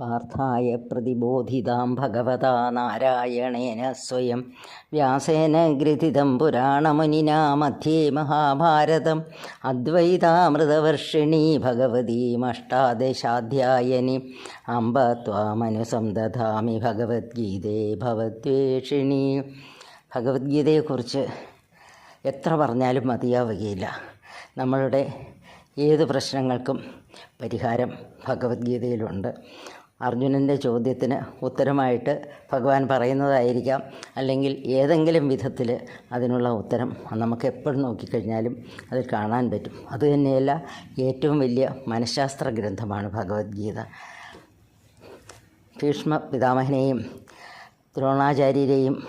പാർത്ഥായ പ്രതിബോധിതാം ഭഗവതാ നാരായണേന സ്വയം. വ്യാസേന ഗ്രഥിതം പുരാണമുനിനാ മധ്യേ മഹാഭാരതം. അദ്വൈതാമൃതവർഷിണീ ഭഗവതീമഷ്ടാദശാധ്യായനി അംബ ത്വാമനുസംദധാമി ഭഗവത്ഗീതേ ഭവദ്വേഷിണി. ഭഗവത്ഗീതയെക്കുറിച്ച് എത്ര പറഞ്ഞാലും മതിയാവുകയില്ല. നമ്മളുടെ ഏത് പ്രശ്നങ്ങൾക്കും പരിഹാരം ഭഗവത്ഗീതയിലുണ്ട്. അർജുനന്റെ ചോദ്യത്തിന് ഉത്തരമായിട്ട് ഭഗവാൻ പറയുന്നതായിരിക്കാം. അല്ലെങ്കിൽ ഏതെങ്കിലും വിധത്തിൽ അതിനുള്ള ഉത്തരം നമുക്ക് എപ്പോഴും നോക്കിക്കഴിഞ്ഞാലും അത് കാണാൻ പറ്റും. അതുതന്നെയല്ല ഏറ്റവും വലിയ മനഃശാസ്ത്ര ഗ്രന്ഥമാണ് ഭഗവത്ഗീത. ഭീഷ്മ പിതാമഹനെയും ദ്രോണാചാര്യരെയും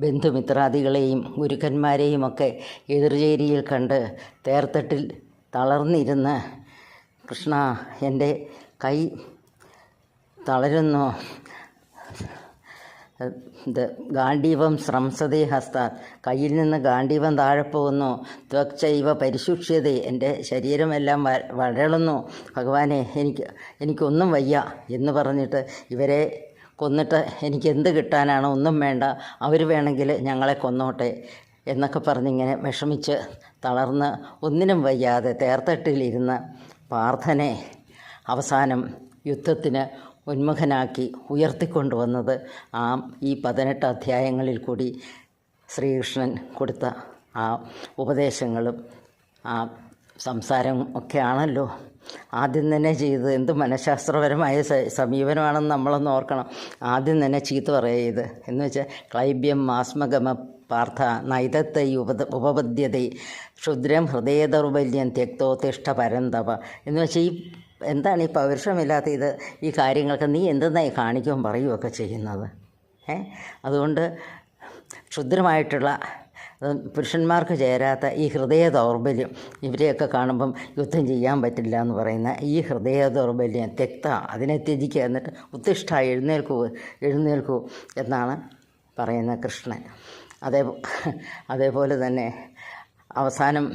ബന്ധുമിത്രാദികളെയും ഗുരുക്കന്മാരെയും ഒക്കെ എതിർചേരിയിൽ കണ്ട് തേർത്തട്ടിൽ തളർന്നിരുന്ന് കൃഷ്ണ എന്റെ കൈ തളരുന്നു. ഇത് ഗാണ്ഡീവം ശ്രംസതേ ഹസ്ത കയ്യിൽ നിന്ന് ഗാണ്ഡീവം താഴെ പോകുന്നു. ത്വക്ചൈവ പരിശുക്ഷ്യതേ എന്റെ ശരീരമെല്ലാം വരളുന്നു ഭഗവാനെ എനിക്ക് എനിക്കൊന്നും വയ്യ എന്ന് പറഞ്ഞിട്ട് ഇവരെ കൊന്നിട്ട് എനിക്ക് എന്ത് കിട്ടാനാണ്? ഒന്നും വേണ്ട. അവർ വേണമെങ്കിൽ ഞങ്ങളെ കൊന്നോട്ടെ എന്നൊക്കെ പറഞ്ഞിങ്ങനെ വിഷമിച്ച് തളർന്ന് ഒന്നിനും വയ്യാതെ തേർത്തട്ടിലിരുന്ന് പാർത്ഥനെ അവസാനം യുദ്ധത്തിന് ഉന്മുഖനാക്കി ഉയർത്തിക്കൊണ്ടുവന്നത് ആ ഈ പതിനെട്ട് അധ്യായങ്ങളിൽ കൂടി ശ്രീകൃഷ്ണൻ കൊടുത്ത ആ ഉപദേശങ്ങളും ആ സംസാരം ഒക്കെ ആണല്ലോ ആദ്യം തന്നെ ചെയ്തത് എന്ത് മനഃശാസ്ത്രപരമായ സമീപനമാണെന്ന് നമ്മളൊന്ന് ഓർക്കണം. ആദ്യം തന്നെ ചീത്ത പറയത് എന്ന് വെച്ചാൽ ക്ലൈബ്യം മാസ്മഗമ പാർത്ഥ നൈതത്തെ ഉപത ഉപപദ്ധ്യത ക്ഷുദ്രം ഹൃദയ ദൗർബല്യം തെക്തോ തിഷ്ഠ പരന്തവ എന്ന് വെച്ചാൽ ഈ എന്താണ് ഈ പൗരുഷമില്ലാത്ത ഇത്? ഈ കാര്യങ്ങളൊക്കെ നീ എന്തെന്നായി കാണിക്കുകയും പറയുകയൊക്കെ ചെയ്യുന്നത്? ഏ? അതുകൊണ്ട് ക്ഷുദ്രമായിട്ടുള്ള പുരുഷന്മാർക്ക് ചേരാത്ത ഈ ഹൃദയ ദൗർബല്യം ഇവരെയൊക്കെ കാണുമ്പം യുദ്ധം ചെയ്യാൻ പറ്റില്ല എന്ന് പറയുന്ന ഈ ഹൃദയ ദൗർബല്യം തെക്ത അതിനെ ത്യജിക്കുക എന്നിട്ട് ഉത്തിഷ്ഠ എഴുന്നേൽക്കൂ എഴുന്നേൽക്കൂ എന്നാണ് പറയുന്ന കൃഷ്ണൻ. അതേ അതേപോലെ തന്നെ അവസാനം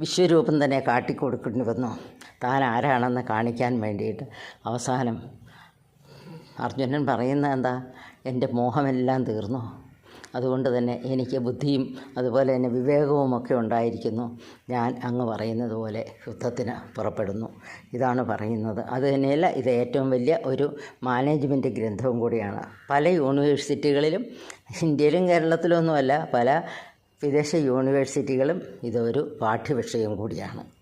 വിശ്വരൂപം തന്നെ കാട്ടിക്കൊടുക്കേണ്ടി വന്നു. താൻ ആരാണെന്ന് കാണിക്കാൻ വേണ്ടിയിട്ട് അവസാനം അർജുനൻ പറയുന്ന എന്താ? എന്റെ മോഹമെല്ലാം തീർന്നു. അതുകൊണ്ട് തന്നെ എനിക്ക് ബുദ്ധിയും അതുപോലെ തന്നെ വിവേകവും ഒക്കെ ഉണ്ടായിരിക്കുന്നു. ഞാൻ അങ്ങ് പറയുന്നത് പോലെ യുദ്ധത്തിന് പുറപ്പെടുന്നു. ഇതാണ് പറയുന്നത്. അത് തന്നെയല്ല ഇത് ഏറ്റവും വലിയ ഒരു മാനേജ്മെന്റ് ഗ്രന്ഥവും കൂടിയാണ്. പല യൂണിവേഴ്സിറ്റികളിലും ഇന്ത്യയിലും കേരളത്തിലൊന്നുമല്ല പല വിദേശ യൂണിവേഴ്സിറ്റികളും ഇതൊരു പാഠ്യവിഷയം കൂടിയാണ്.